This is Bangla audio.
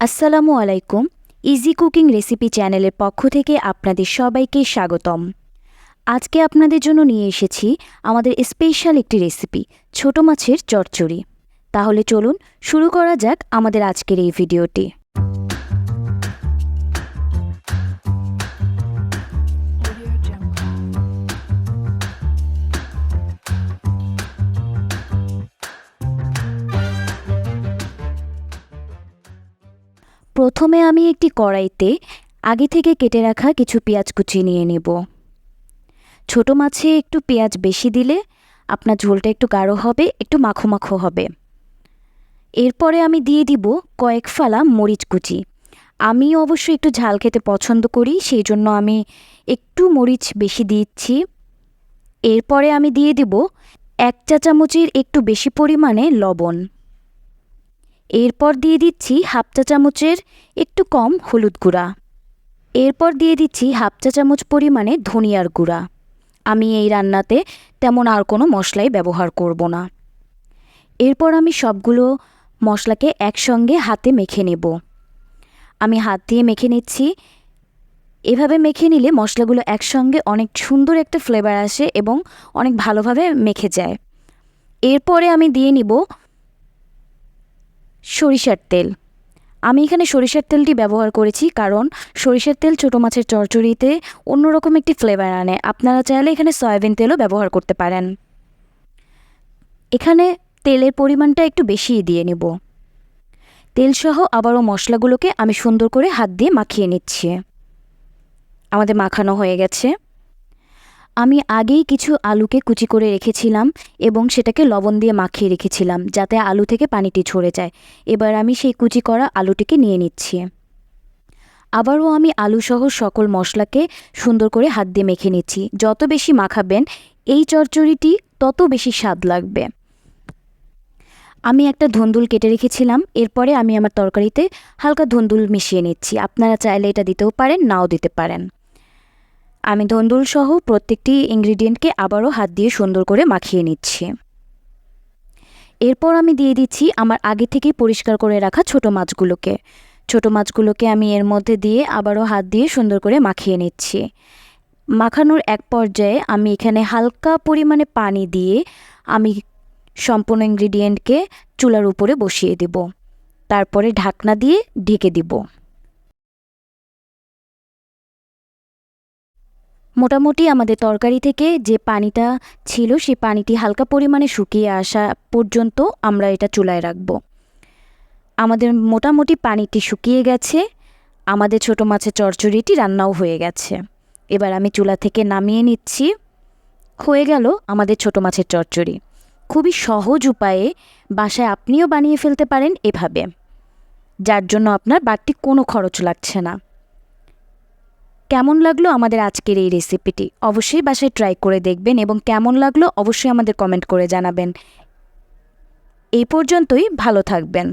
আসসালামু আলাইকুম ইজি কুকিং রেসিপি চ্যানেলের পক্ষ থেকে আপনাদের সবাইকে স্বাগতম। আজকে আপনাদের জন্য নিয়ে এসেছি আমাদের স্পেশাল একটি রেসিপি ছোট মাছের চচ্চড়ি। তাহলে চলুন শুরু করা যাক আমাদের আজকের এই ভিডিওটি প্রথমে আমি একটি কড়াইতে আগে থেকে কেটে রাখা কিছু পেঁয়াজ কুচি নিয়ে নেব। ছোট মাছে একটু পেঁয়াজ বেশি দিলে আপনার ঝোলটা একটু গাঢ় হবে, একটু মাখো মাখো হবে। এরপরে আমি দিয়ে দিব কয়েক ফালা মরিচ কুচি। আমি অবশ্য একটু ঝাল খেতে পছন্দ করি, সেই জন্য আমি একটু মরিচ বেশি দিচ্ছি। এরপরে আমি দিয়ে দিব এক চা চামচের একটু বেশি পরিমাণে লবণ। এরপর দিয়ে দিচ্ছি হাফ চা চামচের একটু কম হলুদ গুঁড়া। এরপর দিয়ে দিচ্ছি হাফ চা চামচ পরিমাণে ধনিয়ার গুঁড়া। আমি এই রান্নাতে তেমন আর কোনো মশলাই ব্যবহার করব না। এরপর আমি সবগুলো মশলাকে একসঙ্গে হাতে মেখে নেব। আমি হাত দিয়ে মেখে নিচ্ছি। এভাবে মেখে নিলে মশলাগুলো একসঙ্গে অনেক সুন্দর একটা ফ্লেভার আসে এবং অনেক ভালোভাবে মেখে যায়। এরপরে আমি দিয়ে নিব সরিষার তেল। আমি এখানে সরিষার তেলটি ব্যবহার করেছি কারণ সরিষার তেল ছোটো মাছের চচ্চড়িতে অন্যরকম একটি ফ্লেভার আনে। আপনারা চাইলে এখানে সয়াবিন তেলও ব্যবহার করতে পারেন। এখানে তেলের পরিমাণটা একটু বেশিই দিয়ে নেব। তেলসহ আবারও মশলাগুলোকে আমি সুন্দর করে হাত দিয়ে মাখিয়ে নিচ্ছি। আমাদের মাখানো হয়ে গেছে। আমি আগেই কিছু আলুকে কুচি করে রেখেছিলাম এবং সেটাকে লবণ দিয়ে মাখিয়ে রেখেছিলাম যাতে আলু থেকে পানিটি ঝরে যায়। এবার আমি সেই কুচি করা আলুটিকে নিয়ে নিচ্ছি। আবারও আমি আলুসহ সকল মশলাকে সুন্দর করে হাত দিয়ে মেখে নিচ্ছি। যত বেশি মাখাবেন, এই চচ্চড়িটি তত বেশি স্বাদ লাগবে। আমি একটা ধন্দুল কেটে রেখেছিলাম। এরপরে আমি আমার তরকারিতে হালকা ধন্দুল মিশিয়ে নিচ্ছি। আপনারা চাইলে এটা দিতেও পারেন, নাও দিতে পারেন। আমি ধন্দুল সহ প্রত্যেকটি ইনগ্রিডিয়েন্টকে আবারও হাত দিয়ে সুন্দর করে মাখিয়ে নিচ্ছি। এরপর আমি দিয়ে দিচ্ছি আমার আগে থেকেই পরিষ্কার করে রাখা ছোট মাছগুলোকে। ছোট মাছগুলোকে আমি এর মধ্যে দিয়ে আবারও হাত দিয়ে সুন্দর করে মাখিয়ে নিচ্ছি। মাখানোর এক পর্যায়ে আমি এখানে হালকা পরিমাণে পানি দিয়ে আমি সম্পূর্ণ ইনগ্রিডিয়েন্টকে চুলার উপরে বসিয়ে দেব। তারপরে ঢাকনা দিয়ে ঢেকে দিব। মোটামুটি আমাদের তরকারি থেকে যে পানিটা ছিল, সেই পানিটি হালকা পরিমাণে শুকিয়ে আসা পর্যন্ত আমরা এটা চুলায় রাখব। আমাদের মোটামুটি পানিটি শুকিয়ে গেছে, আমাদের ছোট মাছের চচ্চড়িটি রান্নাও হয়ে গেছে। এবার আমি চুলা থেকে নামিয়ে নিচ্ছি। হয়ে গেল আমাদের ছোট মাছের চচ্চড়ি। খুবই সহজ উপায়ে বাসায় আপনিও বানিয়ে ফেলতে পারেন এভাবে, যার জন্য আপনার বাড়তি কোনো খরচ লাগছে না। কেমন লাগল আমাদের আজকের এই রেসিপিটি অবশ্যই বাসায় ট্রাই করে দেখবেন এবং কেমন লাগল অবশ্যই আমাদের কমেন্ট করে জানাবেন। এই পর্যন্তই, ভালো থাকবেন।